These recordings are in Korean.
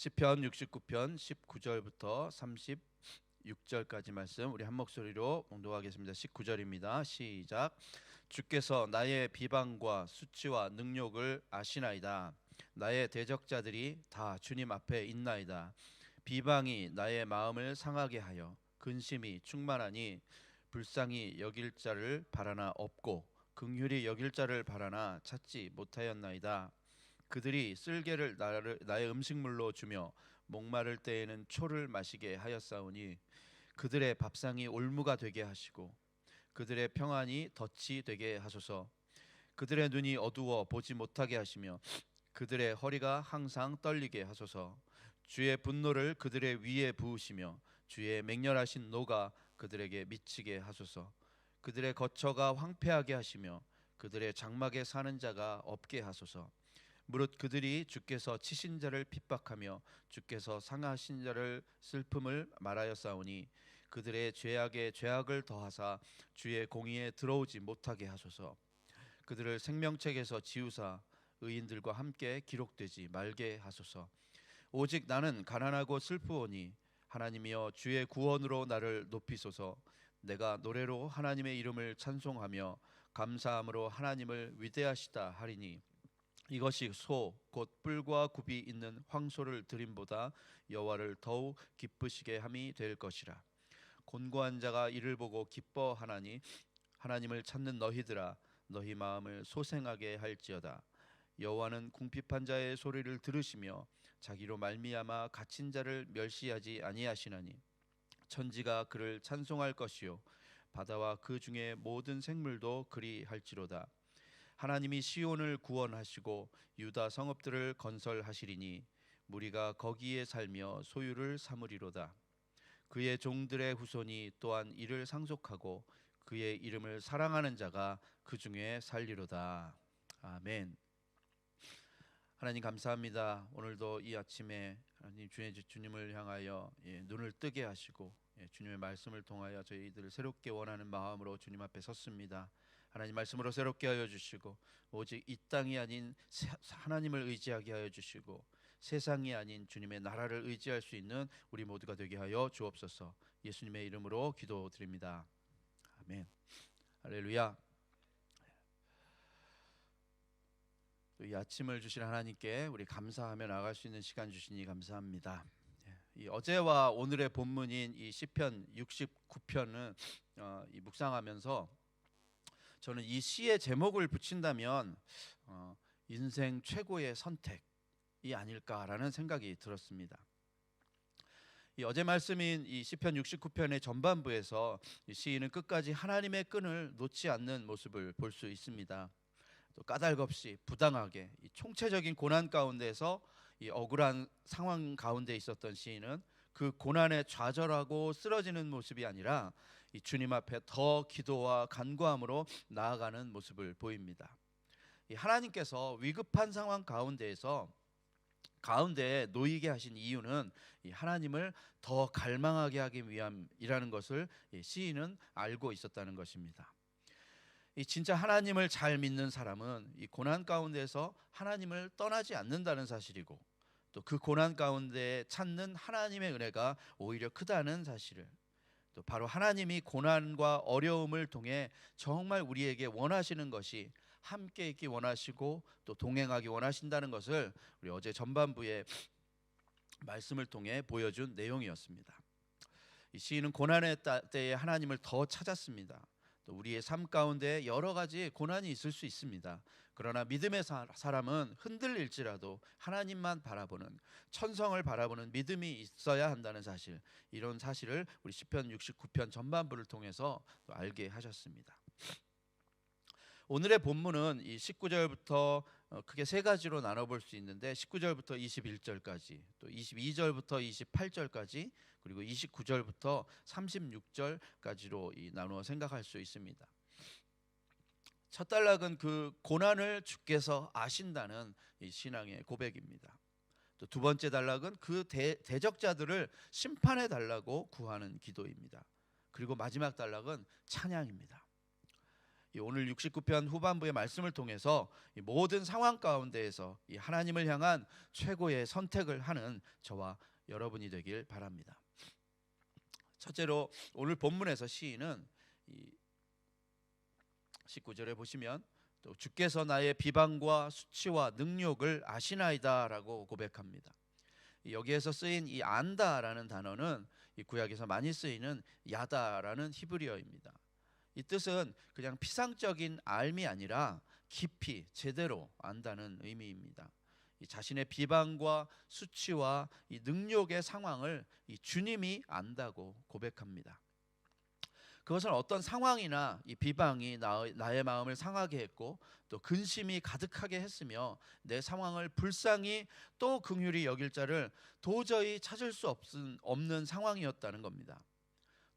시편 69편 19절부터 36절까지 말씀 우리 한 목소리로 봉독하겠습니다. 19절입니다. 시작. 주께서 나의 비방과 수치와 능욕을 아시나이다. 나의 대적자들이 다 주님 앞에 있나이다. 비방이 나의 마음을 상하게 하여 근심이 충만하니 불쌍히 여길 자를 바라나 없고 긍휼히 여길 자를 바라나 찾지 못하였나이다. 그들이 쓸개를 나를, 나의 음식물로 주며 목마를 때에는 초를 마시게 하였사오니 그들의 밥상이 올무가 되게 하시고 그들의 평안이 덫이 되게 하소서. 그들의 눈이 어두워 보지 못하게 하시며 그들의 허리가 항상 떨리게 하소서. 주의 분노를 그들의 위에 부으시며 주의 맹렬하신 노가 그들에게 미치게 하소서. 그들의 거처가 황폐하게 하시며 그들의 장막에 사는 자가 없게 하소서 무릇 그들이 주께서 치신 자를 핍박하며 주께서 상하신 자를 슬픔을 말하였사오니 그들의 죄악에 죄악을 더하사 주의 공의에 들어오지 못하게 하소서. 그들을 생명책에서 지우사 의인들과 함께 기록되지 말게 하소서. 오직 나는 가난하고 슬프오니 하나님이여 주의 구원으로 나를 높이소서. 내가 노래로 하나님의 이름을 찬송하며 감사함으로 하나님을 위대하시다 하리니 이것이 소 곧 뿔과 굽이 있는 황소를 드림보다 여호와를 더욱 기쁘시게 함이 될 것이라. 곤고한 자가 이를 보고 기뻐하나니 하나님을 찾는 너희들아 너희 마음을 소생하게 할지어다. 여호와는 궁핍한 자의 소리를 들으시며 자기로 말미암아 갇힌 자를 멸시하지 아니하시나니 천지가 그를 찬송할 것이요 바다와 그 중에 모든 생물도 그리할지로다 하나님이 시온을 구원하시고 유다 성읍들을 건설하시리니 무리가 거기에 살며 소유를 삼으리로다. 그의 종들의 후손이 또한 이를 상속하고 그의 이름을 사랑하는 자가 그 중에 살리로다. 아멘. 하나님 감사합니다. 오늘도 이 아침에 하나님 주의 주님을 향하여 예, 눈을 뜨게 하시고 예, 주님의 말씀을 통하여 저희들을 새롭게 원하는 마음으로 주님 앞에 섰습니다 하나님 말씀으로 새롭게 하여 주시고 오직 이 땅이 아닌 세- 하나님을 의지하게 하여 주시고 세상이 아닌 주님의 나라를 의지할 수 있는 우리 모두가 되게 하여 주옵소서. 예수님의 이름으로 기도드립니다. 아멘. 할렐루야. 또이 아침을 주신 하나님께 우리 감사하며 나갈 수 있는 시간 주시니 감사합니다. 예, 이 어제와 오늘의 본문인 이 시편 69편은 어, 이 묵상하면서 저는 이 시의 제목을 붙인다면 어, 인생 최고의 선택이 아닐까라는 생각이 들었습니다. 이 어제 말씀인 이 시편 69편의 전반부에서 이 시인은 끝까지 하나님의 끈을 놓지 않는 모습을 볼 수 있습니다. 또 까닭없이 부당하게 이 총체적인 고난 가운데서 이 억울한 상황 가운데 있었던 시인은 그 고난에 좌절하고 쓰러지는 모습이 아니라 이 주님 앞에 더 기도와 간구함으로 나아가는 모습을 보입니다. 이 하나님께서 위급한 상황 가운데에서 가운데 놓이게 하신 이유는 이 하나님을 더 갈망하게 하기 위함이라는 것을 이 시인은 알고 있었다는 것입니다. 이 진짜 하나님을 잘 믿는 사람은 이 고난 가운데서 하나님을 떠나지 않는다는 사실이고 또 그 고난 가운데 찾는 하나님의 은혜가 오히려 크다는 사실을 또 바로 하나님이 고난과 어려움을 통해 정말 우리에게 원하시는 것이 함께 있기 원하시고 또 동행하기 원하신다는 것을 우리 어제 전반부에 말씀을 통해 보여준 내용이었습니다. 이 시인은 고난의 따- 때에 하나님을 더 찾았습니다. 또 우리의 삶 가운데 여러 가지 고난이 있을 수 있습니다. 그러나 믿음의 사- 사람은 흔들릴지라도 하나님만 바라보는 천성을 바라보는 믿음이 있어야 한다는 사실. 이런 사실을 우리 시편 69편 전반부를 통해서 또 알게 하셨습니다. 오늘의 본문은 이 19절부터 어, 크게 세 가지로 나눠 볼 수 있는데 19절부터 21절까지 또 22절부터 28절까지 그리고 29절부터 36절까지로 이 나누어 생각할 수 있습니다. 첫 단락은 그 고난을 주께서 아신다는 이 신앙의 고백입니다. 또 두 번째 단락은 그 대, 대적자들을 심판해 달라고 구하는 기도입니다. 그리고 마지막 단락은 찬양입니다. 이 오늘 69편 후반부의 말씀을 통해서 이 모든 상황 가운데에서 이 하나님을 향한 최고의 선택을 하는 저와 여러분이 되길 바랍니다. 첫째로 오늘 본문에서 시인은 이 19절에 보시면 또 주께서 나의 비방과 수치와 능욕을 아시나이다라고 고백합니다. 여기에서 쓰인 이 안다라는 단어는 이 구약에서 많이 쓰이는 야다라는 히브리어입니다. 이 뜻은 그냥 피상적인 알미 아니라 깊이 제대로 안다는 의미입니다. 이 자신의 비방과 수치와 이 능력의 상황을 이 주님이 안다고 고백합니다. 그것은 어떤 상황이나 이 비방이 나, 의 마음을 상하게 했고 또 근심이 가득하게 했으며 내 상황을 불쌍히 또 긍휼히 여길 자를 도저히 찾을 수 없은, 없는 상황이었다는 겁니다.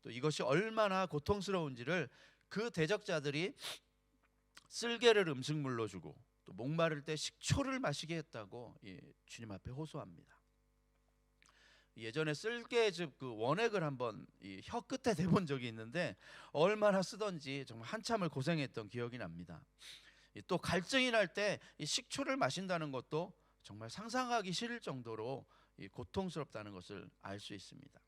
또 이것이 얼마나 고통스러운지를 그 대적자들이 쓸개를 음식물로 주고 또 목마를 때 식초를 마시게 했다고 예, 주님 앞에 호소합니다. 예전에 쓸개즙 그 원액을 한번 혀 끝에 대본 적이 있는데 얼마나 쓰던지 정말 한참을 고생했던 기억이 납니다. 또 갈증이 날 때 식초를 마신다는 것도 정말 상상하기 싫을 정도로 고통스럽다는 것을 알 수 있습니다.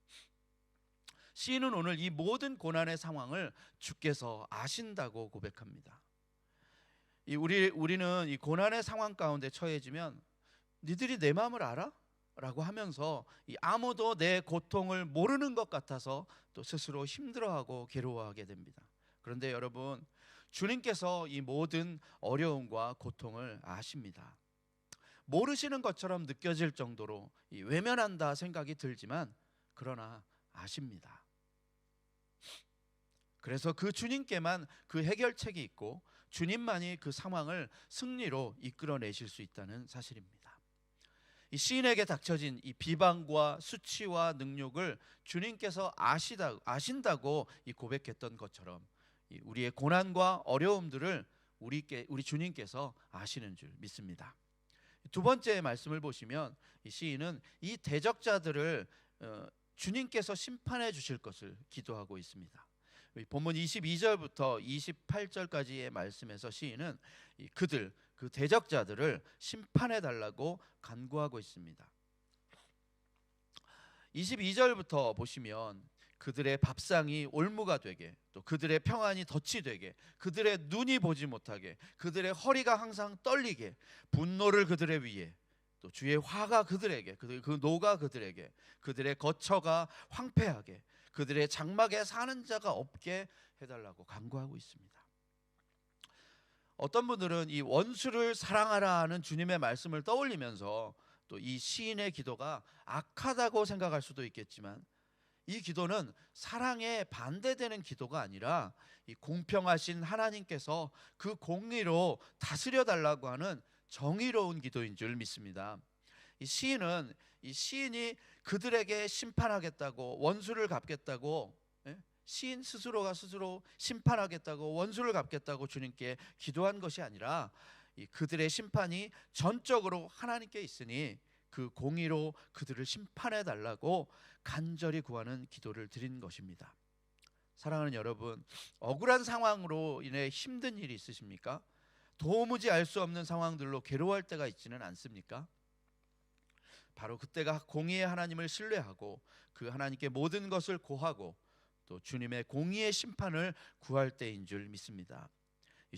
시인은 오늘 이 모든 고난의 상황을 주께서 아신다고 고백합니다. 이 우리 우리는 이 고난의 상황 가운데 처해지면 니들이 내 마음을 알아? 라고 하면서 이 아무도 내 고통을 모르는 것 같아서 또 스스로 힘들어하고 괴로워하게 됩니다. 그런데 여러분 주님께서 이 모든 어려움과 고통을 아십니다. 모르시는 것처럼 느껴질 정도로 외면한다 생각이 들지만 그러나 아십니다. 그래서 그 주님께만 그 해결책이 있고 주님만이 그 상황을 승리로 이끌어내실 수 있다는 사실입니다. 이 시인에게 닥쳐진 이 비방과 수치와 능력을 주님께서 아시다 아신다고 이 고백했던 것처럼 우리의 고난과 어려움들을 우리께 우리 주님께서 아시는 줄 믿습니다. 두 번째 말씀을 보시면 이 시인은 이 대적자들을 어, 주님께서 심판해 주실 것을 기도하고 있습니다. 본문 22절부터 28절까지의 말씀에서 시인은 그들 그 대적자들을 심판해 달라고 간구하고 있습니다. 22절부터 보시면 그들의 밥상이 올무가 되게 또 그들의 평안이 덫이 되게 그들의 눈이 보지 못하게 그들의 허리가 항상 떨리게 분노를 그들의 위에 또 주의 화가 그들에게 그 노가 그들에게 그들의 거처가 황폐하게 그들의 장막에 사는 자가 없게 해달라고 간구하고 있습니다. 어떤 분들은 이 원수를 사랑하라 하는 주님의 말씀을 떠올리면서 또 이 시인의 기도가 악하다고 생각할 수도 있겠지만 이 기도는 사랑에 반대되는 기도가 아니라 이 공평하신 하나님께서 그 공의로 다스려 달라고 하는 정의로운 기도인 줄 믿습니다. 이 시인은 이 시인이 그들에게 심판하겠다고 원수를 갚겠다고 예? 시인 스스로가 스스로 심판하겠다고 원수를 갚겠다고 주님께 기도한 것이 아니라 그들의 심판이 전적으로 하나님께 있으니 그 공의로 그들을 심판해 달라고 간절히 구하는 기도를 드린 것입니다. 사랑하는 여러분, 억울한 상황으로 인해 힘든 일이 있으십니까? 도무지 알 수 없는 상황들로 괴로워할 때가 있지는 않습니까? 바로 그때가 공의의 하나님을 신뢰하고 그 하나님께 모든 것을 고하고 또 주님의 공의의 심판을 구할 때인 줄 믿습니다.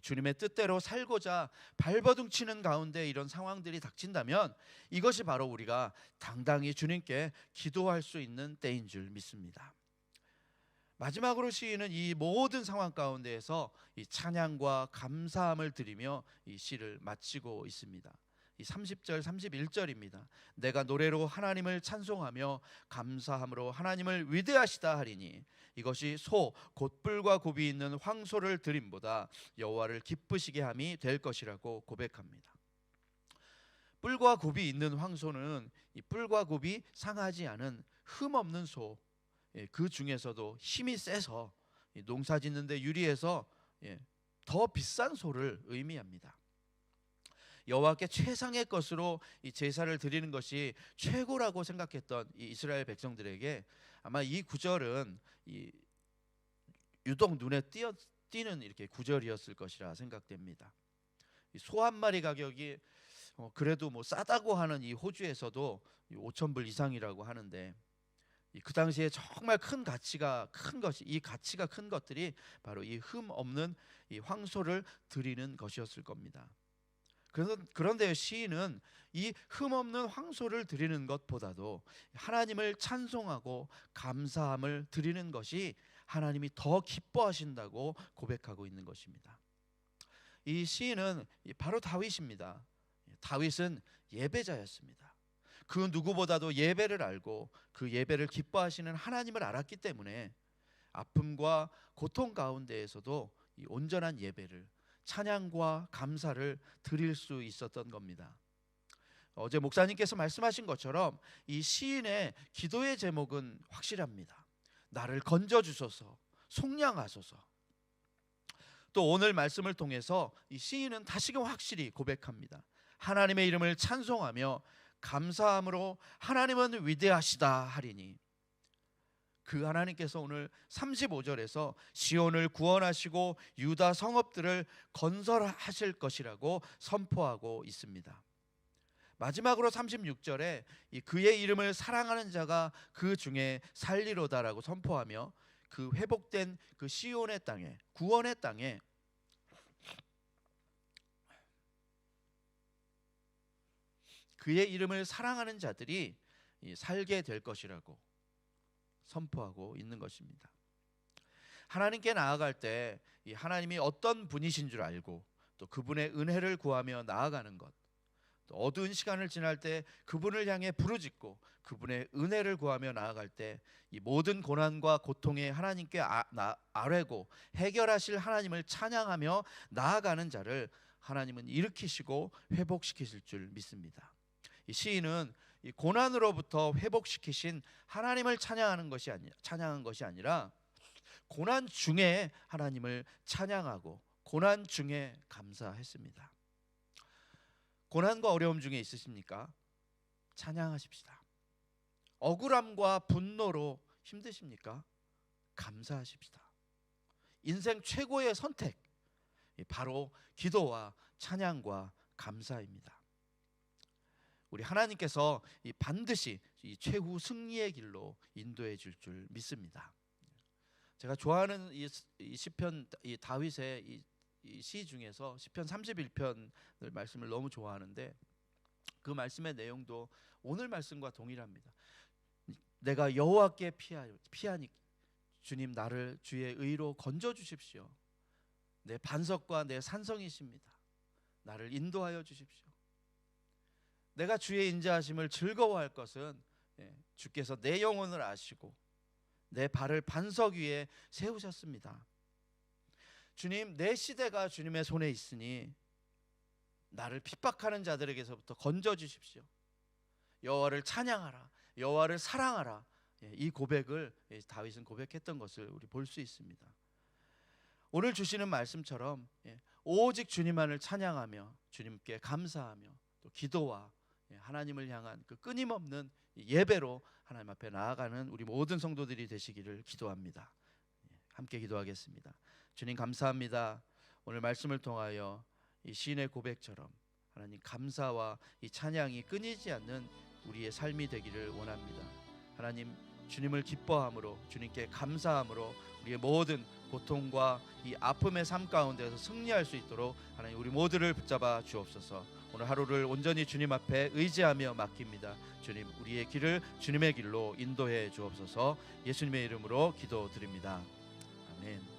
주님의 뜻대로 살고자 발버둥 치는 가운데 이런 상황들이 닥친다면 이것이 바로 우리가 당당히 주님께 기도할 수 있는 때인 줄 믿습니다. 마지막으로 시인은 이 모든 상황 가운데에서 이 찬양과 감사함을 드리며 이 시를 마치고 있습니다. 이 30절 31절입니다. 내가 노래로 하나님을 찬송하며 감사함으로 하나님을 위대하시다 하리니 이것이 소 곧불과 굽이 있는 황소를 드림보다 여호와를 기쁘시게 함이 될 것이라고 고백합니다. 뿔과 굽이 있는 황소는 이 뿔과 굽이 상하지 않은 흠 없는 소. 예, 그 중에서도 힘이 세서 농사 짓는데 유리해서 예, 더 비싼 소를 의미합니다. 여호와께 최상의 것으로 이 제사를 드리는 것이 최고라고 생각했던 이 이스라엘 백성들에게 아마 이 구절은 이 유독 눈에 띄었, 뛰는 이렇게 구절이었을 것이라 생각됩니다. 소 한 마리 가격이 어, 그래도 뭐 싸다고 하는 이 호주에서도 5천 불 이상이라고 하는데 이그 당시에 정말 큰 가치가 큰 것이 이 가치가 큰 것들이 바로 이 흠 없는 이 황소를 드리는 것이었을 겁니다. 그런데 시인은 이 흠 없는 황소를 드리는 것보다도 하나님을 찬송하고 감사함을 드리는 것이 하나님이 더 기뻐하신다고 고백하고 있는 것입니다. 이 시인은 바로 다윗입니다. 다윗은 예배자였습니다. 그 누구보다도 예배를 알고 그 예배를 기뻐하시는 하나님을 알았기 때문에 아픔과 고통 가운데에서도 이 온전한 예배를 찬양과 감사를 드릴 수 있었던 겁니다. 어제 목사님께서 말씀하신 것처럼 이 시인의 기도의 제목은 확실합니다. 나를 건져 주소서, 속량하소서. 또 오늘 말씀을 통해서 이 시인은 다시금 확실히 고백합니다. 하나님의 이름을 찬송하며 감사함으로 하나님은 위대하시다 하리니 그 하나님께서 오늘 35절에서 시온을 구원하시고 유다 성읍들을 건설하실 것이라고 선포하고 있습니다. 마지막으로 36절에 그의 이름을 사랑하는 자가 그 중에 살리로다라고 선포하며 그 회복된 그 시온의 땅에 구원의 땅에 그의 이름을 사랑하는 자들이 살게 될 것이라고 선포하고 있는 것입니다. 하나님께 나아갈 때 하나님이 어떤 분이신 줄 알고 또 그분의 은혜를 구하며 나아가는 것, 또 어두운 시간을 지날 때 그분을 향해 부르짖고 그분의 은혜를 구하며 나아갈 때 이 모든 고난과 고통에 하나님께 아, 나, 아뢰고 해결하실 하나님을 찬양하며 나아가는 자를 하나님은 일으키시고 회복시키실 줄 믿습니다. 이 시인은 이 고난으로부터 회복시키신 하나님을 찬양하는 것이 아니 찬양한 것이 아니라 고난 중에 하나님을 찬양하고 고난 중에 감사했습니다. 고난과 어려움 중에 있으십니까? 찬양하십시다. 억울함과 분노로 힘드십니까? 감사하십시다. 인생 최고의 선택 바로 기도와 찬양과 감사입니다. 우리 하나님께서 반드시 이 최후 승리의 길로 인도해 줄 줄 믿습니다. 제가 좋아하는 이, 시편 이 다윗의 이, 시 중에서 시편 31편을 말씀을 너무 좋아하는데 그 말씀의 내용도 오늘 말씀과 동일합니다. 내가 여호와께 피하여 피하니 주님 나를 주의 의로 건져 주십시오. 내 반석과 내 산성이십니다. 나를 인도하여 주십시오. 내가 주의 인자하심을 즐거워할 것은 예, 주께서 내 영혼을 아시고 내 발을 반석 위에 세우셨습니다. 주님, 내 시대가 주님의 손에 있으니 나를 핍박하는 자들에게서부터 건져 주십시오. 여호와를 찬양하라. 여호와를 사랑하라. 예, 이 고백을 예, 다윗은 고백했던 것을 우리 볼 수 있습니다. 오늘 주시는 말씀처럼 오직 주님만을 찬양하며 주님께 감사하며 또 기도와 예, 하나님을 향한 그 끊임없는 예배로 하나님 앞에 나아가는 우리 모든 성도들이 되시기를 기도합니다. 예, 함께 기도하겠습니다. 주님 감사합니다. 오늘 말씀을 통하여 이 시인의 고백처럼 하나님 감사와 이 찬양이 끊이지 않는 우리의 삶이 되기를 원합니다. 하나님 주님을 기뻐함으로 주님께 감사함으로 우리의 모든 고통과 이 아픔의 삶 가운데서 승리할 수 있도록 하나님 우리 모두를 붙잡아 주옵소서. 오늘 하루를 온전히 주님 앞에 의지하며 맡깁니다. 주님, 우리의 길을 주님의 길로 인도해 주옵소서. 예수님의 이름으로 기도드립니다. 아멘.